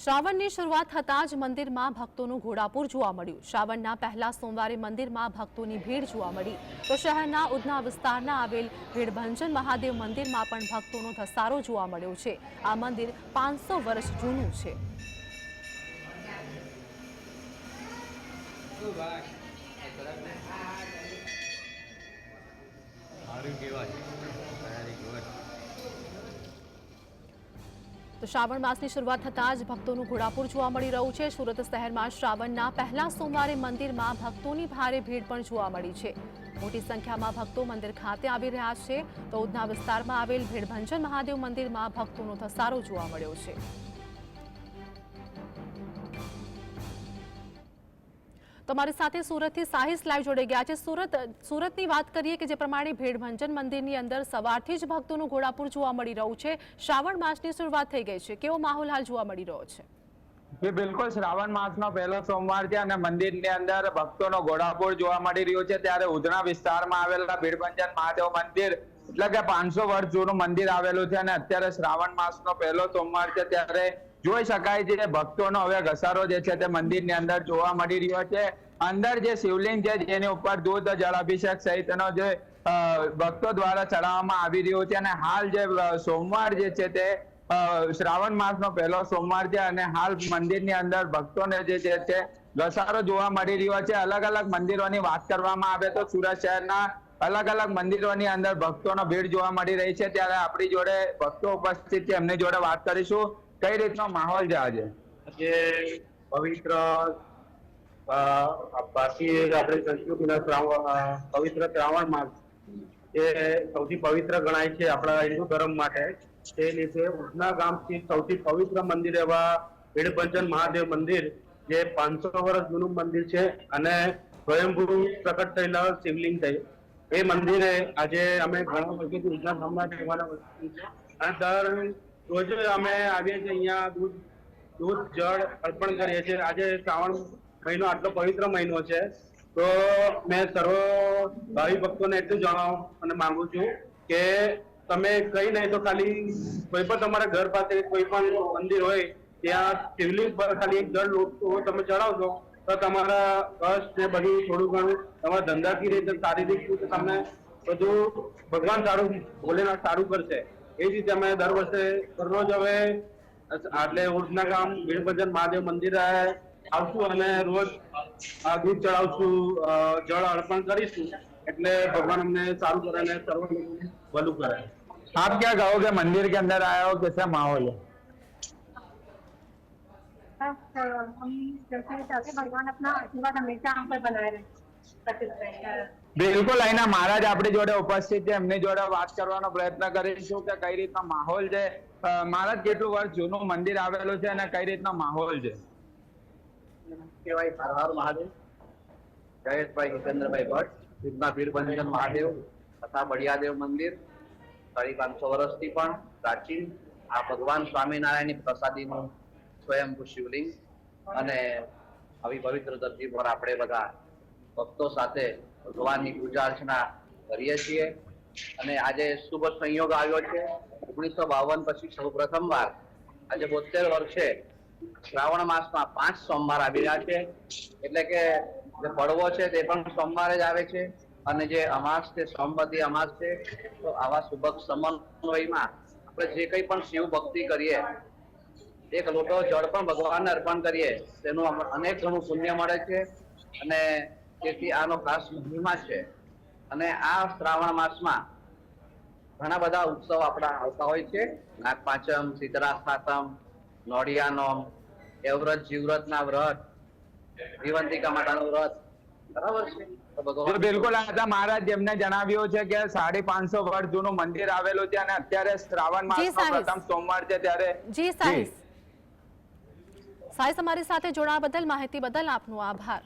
શ્રાવણની શરૂઆત થતાં જ મંદિરમાં ભક્તોનું ઘોડાપુર જોવા મળ્યું. શ્રાવણના પહેલા સોમવારે મંદિરમાં ભક્તોની ભીડ જોવા મળી. તો શહેરના ઉધના વિસ્તારના આવેલ ભીડભંજન મહાદેવ મંદિરમાં પણ ભક્તોનો ધસારો જોવા મળ્યો છે. આ મંદિર પાંચસો વર્ષ જૂનું છે. કેવા કહેવાય તો શ્રાવણ માસની શરૂઆત થતાં જ ભક્તોનું ઘોડાપુર જોવા મળી રહ્યું છે. સુરત શહેરમાં શ્રાવણના પહેલા સોમવારે મંદિરમાં ભક્તોની ભારે ભીડ પણ જોવા મળી છે. મોટી સંખ્યામાં ભક્તો મંદિર ખાતે આવી રહ્યા છે. તો ઉધના વિસ્તારમાં આવેલ ભીડભંજન મહાદેવ મંદિરમાં ભક્તોનો ધસારો જોવા મળ્યો છે. તમારી સાથે સુરતથી સાહિસ લાઈવ જોડાઈ ગયા છે. સુરત, સુરતની વાત કરીએ કે જે પ્રમાણે ભીડભંજન મંદિરની અંદર સવારથી જ ભક્તોનું ઘોડાપુર જોવા મળી રહ્યું છે. શ્રાવણ માસની શરૂઆત થઈ ગઈ છે. કેવો માહોલ હાલ જોવા મળી રહ્યો છે? બિલકુલ. શ્રાવણ માસનો પહેલો સોમવાર છે અને મંદિરની અંદર ભક્તોનો ઘોડાપુર જોવા મળી રહ્યો છે. ત્યારે ઉધના વિસ્તારમાં આવેલા ભીડભંજન મહાદેવ મંદિર, એટલે કે પાંચસો વર્ષ જૂનું મંદિર આવેલું છે અને અત્યારે શ્રાવણ માસનો પહેલો સોમવાર છે. ત્યારે જોઈ શકાય છે ભક્તોનો હવે ઘસારો જે છે તે મંદિરની અંદર જોવા મળી રહ્યો છે. અંદર જે શિવલિંગ છે જેની ઉપર દૂધ, જળાભિષેક સહિતનો જે ભક્તો દ્વારા ચડાવવામાં આવી રહ્યો છે અને હાલ જે સોમવાર જે છે તે શ્રાવણ માસનો પહેલો સોમવાર છે અને હાલ મંદિરની અંદર ભક્તોને જે છે ઘસારો જોવા મળી રહ્યો છે. અલગ અલગ મંદિરોની વાત કરવામાં આવે તો સુરત શહેરના અલગ અલગ મંદિરોની અંદર ભક્તોનો ભીડ જોવા મળી રહી છે. ત્યારે આપણી જોડે ભક્તો ઉપસ્થિત છે, એમની જોડે વાત કરીશું. કઈ રીતનો માહોલ છે આજે? જે પવિત્ર બાકી આપણી સંસ્કૃતિના પવિત્ર શ્રાવણ માસ એ સૌથી પવિત્ર ગણાય છે આપણા હિન્દુ ધર્મ માટે, તે લીધે ઉધના ગામથી સૌથી પવિત્ર મંદિર એવા ભીડભંજન મહાદેવ મંદિર, જે પાંચસો વર્ષ જૂનું મંદિર છે અને સ્વયંભૂ પ્રગટ થયેલા શિવલિંગ થઈ એ મંદિરે આજે અમે ઘણા વર્ષોથી ઉધના વસ્તુ છે અને દર રોજ અમે આવીએ છીએ અહીંયા દૂધ દૂધ, જળ અર્પણ કરીએ છીએ. આજે શ્રાવણ મહિનો, આટલો પવિત્ર મહિનો છે. તો મેં સર્વ ભાવિ ભક્તોને એટલું જણાવવા અને માંગુ છું કે તમે કઈ નહીં તો ખાલી કોઈ પણ તમારા ઘર પાસે કોઈ પણ મંદિર હોય, ત્યાં શિવલિંગ પર ખાલી એક જળ તમે ચડાવશો તો તમારા કષ્ટ ને બધું થોડું ઘણું તમારા ધંધાકીય રીતે શારીરિક રીતે તમને બધું ભગવાન સારું, ભોલેનાથ સારું કરશે. એ જ રીતે અમે દર વર્ષે દરરોજ હવે એટલે ઉડના ગામ વીરભજન મહાદેવ મંદિર આવશું અને રોજ આ દૂધ ચડાવશું અ, જળ અર્પણ કરીશું એટલે ભગવાન અમને સારું કરે અને સર્વ લોકોને ભલું કરે आप क्या कहोगे मंदिर के अंदर आए हो कैसा माहौल है बस अ, हम जैसे चाहते हैं, भगवान अपना आशीर्वाद हमेशा हम पर बनाए रहे प्रकृत रहे બિલકુલ, અહીંના મહારાજ આપણી જોડે ઉપસ્થિત છે, એમની જોડે વાત કરવાનો પ્રયત્ન કરીશું કે કઈ રીતનો માહોલ છે. મહારાજ, કેટલું વર્ષ જૂનું મંદિર આવેલું છે અને કઈ રીતનો માહોલ છે? કહેવાય હર હર મહાદેવ, જયેશભાઈ તથા બળિયાદેવ મંદિર, સાડી પાંચસો વર્ષથી પણ પ્રાચીન. આ ભગવાન સ્વામિનારાયણની પ્રસાદીનું સ્વયંભૂ શિવલિંગ અને આવી પવિત્ર ધરતી પર આપણે બધા ભક્તો સાથે ભગવાનની પૂજા અર્ચના કરીએ છીએ. અને આજે શુભ સંયોગ આવ્યો છે. ઓગણીસો બાવન પછી સૌ પ્રથમવાર આજે બોતેર વર્ષે શ્રાવણ માસમાં પાંચ સોમવાર આવી રહ્યા છે. એટલે કે જે પડવો છે તે પણ સોમવારે જ આવે છે. અને જે અમાસ છે, સોમવતી અમાસ છે, તો આવા શુભ સમન્વયમાં આપણે જે કંઈ પણ શિવ ભક્તિ કરીએ, એક લોટો જળ પણ ભગવાનને અર્પણ કરીએ, તેનું અનેક ઘણું પુણ્ય મળે છે. અને તેથી આનો ખાસ મહિમા છે. અને આ શ્રાવણ માસમાં ઘણા બધા ઉત્સવ આપણા આવતા હોય છે. નાગપાંચમ શીતળા સાતમ નોડિયાનો એવ્રત જીવ્રતના વ્રત જીવંતિકા માતાનું વ્રત બિલકુલ મહારાજ જેમને જણાવ્યું છે કે સાડી પાંચસો વર્ષ જૂનું મંદિર આવેલું છે અને અત્યારે શ્રાવણ માસનો પ્રથમ સોમવાર છે ત્યારે. જી સાહેબ. સાહેબ અમારી સાથે જોડાવા બદલ માહિતી બદલ આપનો આભાર.